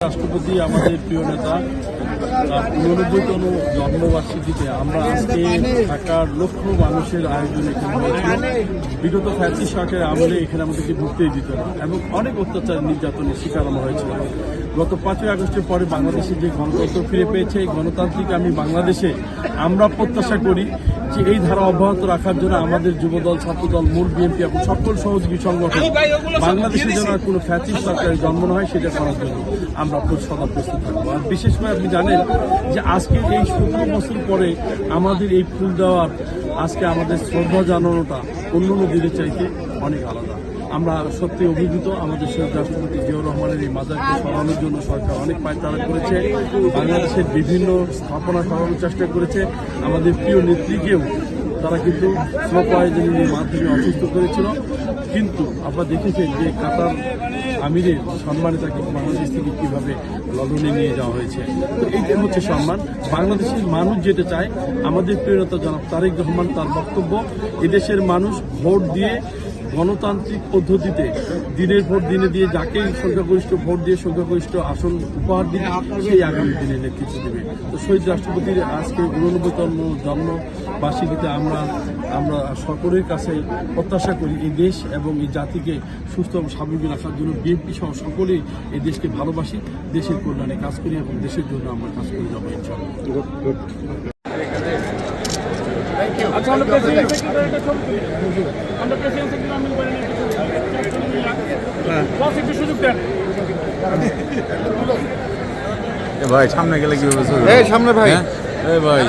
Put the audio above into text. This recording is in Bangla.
রাষ্ট্রপতি, আমাদের প্রিয় নেতা উননব্বইতম জন্মবার্ষিকীতে আমরা আজকে ঢাকার লক্ষ মানুষের আয়োজন এখানে বিগত ফ্যাসি সরকারের আমলে এখানে আমাদেরকে ঢুকতেই দিত না এবং অনেক অত্যাচার নির্যাতনের শিকার আমরা হয়েছিল গত পাঁচই আগস্টের পরে বাংলাদেশে যে গণতন্ত্র ফিরে পেয়েছে এই গণতান্ত্রিক আমি বাংলাদেশে আমরা প্রত্যাশা করি যে এই ধারা অব্যাহত রাখার জন্য আমাদের যুবদল ছাত্রদল মূল বিএনপি এবং সকল সহযোগী সংগঠন বাংলাদেশে যেন আর কোনো ফ্যাসি সরকারের জন্ম না হয় সেটা করার জন্য আমরা সদা প্রস্তুত থাকব। আর বিশেষ করে আপনি জানেন যে আজকে এই সতেরো বছর পরে আমাদের এই ফুল দেওয়ার আজকে আমাদের শ্রদ্ধা জানানোটা অন্য অন্য দিনের চাইতে অনেক আলাদা। আমরা সত্যি অভিভূত, আমাদের রাষ্ট্রপতি জিয়াউর রহমানের এই মাজারকে সরানোর জন্য সরকার অনেক পায়তারা করেছে। বাংলাদেশের বিভিন্ন স্থাপনা সরানোর চেষ্টা করেছে। আমাদের প্রিয় নেত্রীকেও তারা কিন্তু স্লো মাধ্যমে অসুস্থ করেছিল। কিন্তু আপনারা দেখেছেন যে কাতার আমিরের সম্মানে তাকে বাংলাদেশ থেকে কীভাবে লন্ডনে নিয়ে যাওয়া হয়েছে। তো এইটা হচ্ছে সম্মান। বাংলাদেশের মানুষ যেটা চায়, আমাদের প্রিয়তা জনাব তারেক রহমান তার বক্তব্য, এদেশের মানুষ ভোট দিয়ে গণতান্ত্রিক পদ্ধতিতে দিনের ভোট দিনে দিয়ে যাকেই সংখ্যাগরিষ্ঠ ভোট দিয়ে সংখ্যাগরিষ্ঠ আসন উপহার দিবে, সেই আগামী দিনে নেতৃত্ব দেবে। তো শহীদ রাষ্ট্রপতির আজকে উননব্বইতম জন্মবার্ষিকীতে আমরা আমরা সকলের কাছে প্রত্যাশা করি এই দেশ এবং এই জাতিকে সুস্থ এবং স্বাভাবিক রাখার জন্য বিএনপি সহ সকলেই এই দেশকে ভালোবাসি, দেশের কল্যাণে কাজ করি এবং দেশের জন্য আমরা কাজ করে যাব, ইনশাআল্লাহ। আচ্ছা আমরা প্রেসিডেন্ট সেক্রেটারিটা ছবি তুলি। আমরা প্রেসিডেন্ট সেক্রেটারি আমিন করে নিয়ে বস একটু সুযোগ দেন। এ ভাই সামনে গেলে কি হবে এই সামনে ভাই। হ্যাঁ? এ ভাই।